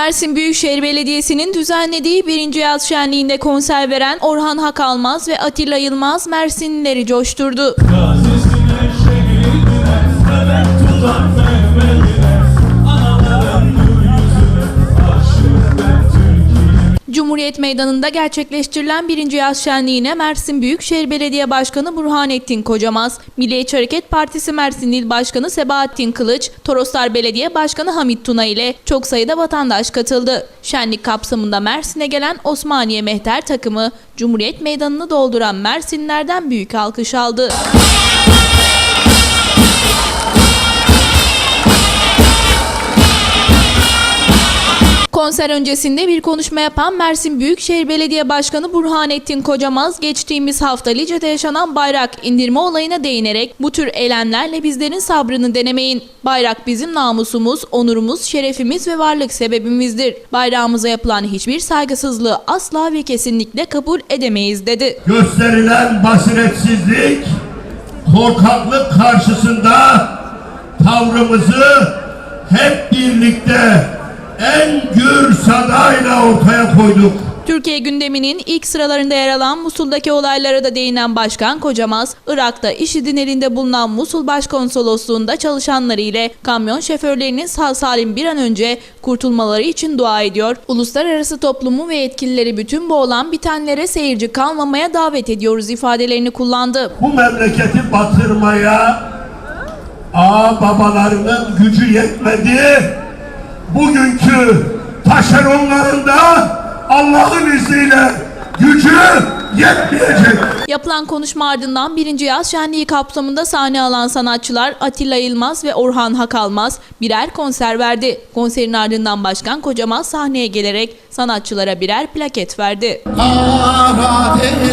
Mersin Büyükşehir Belediyesi'nin düzenlediği birinci yaz şenliğinde konser veren Orhan Hakalmaz ve Atilla Yılmaz Mersinlileri coşturdu. Gazesine Cumhuriyet Meydanı'nda gerçekleştirilen birinci yaz şenliğine Mersin Büyükşehir Belediye Başkanı Burhanettin Kocamaz, Milliyetçi Hareket Partisi Mersin İl Başkanı Sebahattin Kılıç, Toroslar Belediye Başkanı Hamit Tuna ile çok sayıda vatandaş katıldı. Şenlik kapsamında Mersin'e gelen Osmaniye Mehter takımı, Cumhuriyet Meydanı'nı dolduran Mersinlerden büyük alkış aldı. Konser öncesinde bir konuşma yapan Mersin Büyükşehir Belediye Başkanı Burhanettin Kocamaz, geçtiğimiz hafta Lice'de yaşanan bayrak indirme olayına değinerek bu tür eylemlerle bizlerin sabrını denemeyin. Bayrak bizim namusumuz, onurumuz, şerefimiz ve varlık sebebimizdir. Bayrağımıza yapılan hiçbir saygısızlığı asla ve kesinlikle kabul edemeyiz dedi. gösterilen basiretsizlik, korkaklık karşısında tavrımızı hep birlikte en gür sadayla ortaya koyduk. Türkiye gündeminin ilk sıralarında yer alan Musul'daki olaylara da değinen Başkan Kocamaz, Irak'ta IŞİD'in elinde bulunan Musul Başkonsolosluğu'nda çalışanları ile kamyon şoförlerinin sağ salim bir an önce kurtulmaları için dua ediyor. Uluslararası toplumu ve yetkilileri bütün bu olan bitenlere seyirci kalmamaya davet ediyoruz ifadelerini kullandı. Bu memleketi batırmaya ağ babalarının gücü yetmedi. Bugünkü taşeronlarında Allah'ın izniyle gücü yetmeyecek. Yapılan konuşma ardından birinci yaz şenliği kapsamında sahne alan sanatçılar Atilla Yılmaz ve Orhan Hakalmaz birer konser verdi. Konserin ardından Başkan Kocamaz sahneye gelerek sanatçılara birer plaket verdi. Bakıp